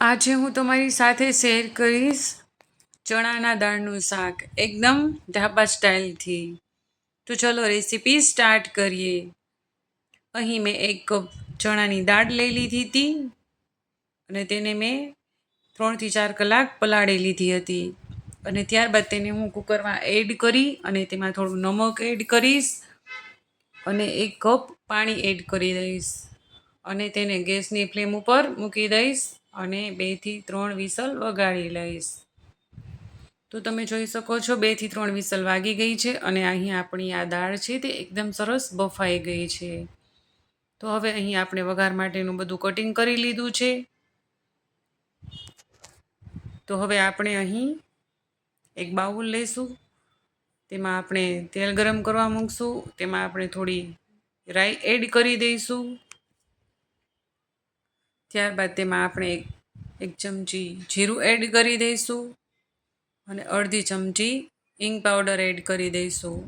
આજે હું તમારી સાથે શેર કરીશ ચણાના દાળનું શાક. એકદમ ઢાબા સ્ટાઇલથી. તો ચલો રેસીપી સ્ટાર્ટ કરીએ. અહીં મેં એક કપ ચણાની દાળ લઈ લીધી હતી અને તેને મેં ત્રણથી ચાર કલાક પલાળી લીધી હતી. અને ત્યારબાદ તેને હું કુકરમાં એડ કરી અને તેમાં થોડું નમક એડ કરીશ અને એક કપ પાણી એડ કરી દઈશ. અને તેને ગેસની ફ્લેમ ઉપર મૂકી દઈશ અને બેથી ત્રણ વિસલ વગાડી લઈશ. તો તમે જોઈ શકો છો, બેથી ત્રણ વિસલ વાગી ગઈ છે અને અહીં આપણી આ દાળ છે તે એકદમ સરસ બફાઈ ગઈ છે. તો હવે અહીં આપણે વઘાર માટેનું બધું કટિંગ કરી લીધું છે. તો હવે આપણે અહીં એક બાઉલ લઈશું તેમાં આપણે તેલ ગરમ કરવા મૂકશું. તેમાં આપણે થોડી રાઈ એડ કરી દઈશું. ત્યારબાદ તેમાં આપણે એક એક ચમચી જીરું એડ કરી દઈશું અને અડધી ચમચી ઇંગ પાવડર એડ કરી દઈશું.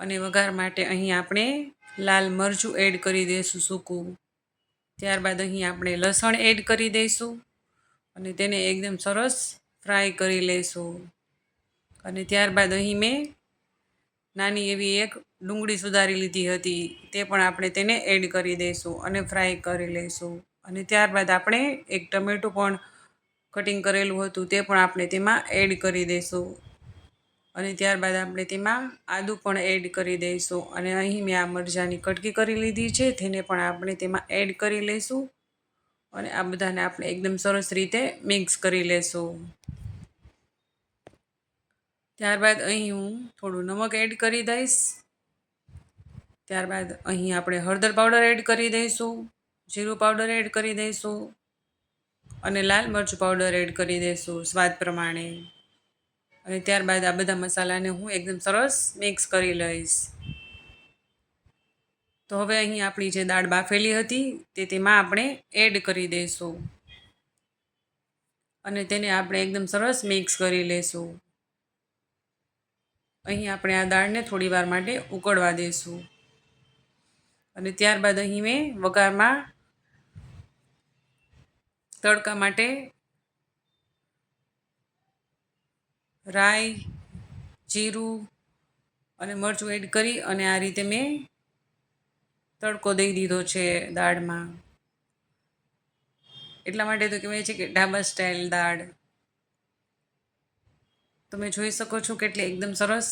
અને વઘાર માટે અહીં આપણે લાલ મરચું એડ કરી દઈશું સૂકું. ત્યારબાદ અહીં આપણે લસણ એડ કરી દઈશું અને તેને એકદમ સરસ ફ્રાય કરી લઈશું અને ત્યારબાદ અહીં મેં નાની એવી એક ડુંગળી સુધારી લીધી હતી, તે પણ આપણે તેને એડ કરી દઈશું અને ફ્રાય કરી લઈશું અને ત્યારબાદ આપણે એક ટમેટું પણ કટિંગ કરેલું હતું તે પણ આપણે તેમાં એડ કરી દઈશું. અને ત્યારબાદ આપણે તેમાં આદું પણ એડ કરી દઈશું. અને અહીં મેં આ મરચાંની કટકી કરી લીધી છે, તેને પણ આપણે તેમાં એડ કરી લઈશું. અને આ બધાને આપણે એકદમ સરસ રીતે મિક્સ કરી લઈશું ત્યારબાદ અહીં હું થોડું નમક એડ કરી દઈશ. ત્યારબાદ અહીં આપણે હળદર પાવડર એડ કરી દઈશું. જીરું પાવડર એડ કરી દઈશું અને લાલ મરચું પાવડર એડ કરી દઈશું સ્વાદ પ્રમાણે. અને ત્યારબાદ આ બધા મસાલાને હું એકદમ સરસ મિક્સ કરી લઈશ. તો હવે અહીં આપણી જે દાળ બાફેલી હતી તે તેમાં આપણે એડ કરી દઈશું. અને તેને આપણે એકદમ સરસ મિક્સ કરી લઈશું અહીં આપણે આ દાળને થોડી વાર માટે ઉકળવા દઈશું. અને ત્યારબાદ અહીં મેં વઘારમાં તડકા માટે રાઈ, જીરું અને મરચું એડ કરી અને આ રીતે મેં તડકો દઈ દીધો છે દાળમાં. એટલા માટે તો કહેવાય છે કે ઢાબા સ્ટાઇલ દાળ. તમે જોઈ શકો છો કેટલી એકદમ સરસ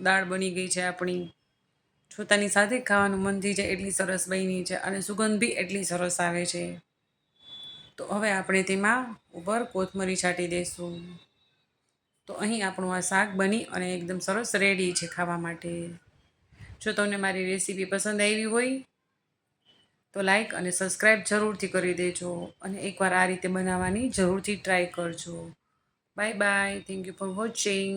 દાળ બની ગઈ છે આપણી. જોતાની સાથે ખાવાનું મન થઈ જાય એટલી સરસ બની છે અને સુગંધ બી એટલી સરસ આવે છે. તો હવે આપણે તેમાં ઉપર કોથમરી છાંટી દઈશું તો અહીં આપણું આ શાક બની અને એકદમ સરસ રેડી છે ખાવા માટે. જો તમને મારી રેસીપી પસંદ આવી હોય, તો લાઈક અને સબસ્ક્રાઈબ જરૂરથી કરી દેજો અને એકવાર આ રીતે બનાવવાની જરૂરથી ટ્રાય કરજો. Bye bye thank you for watching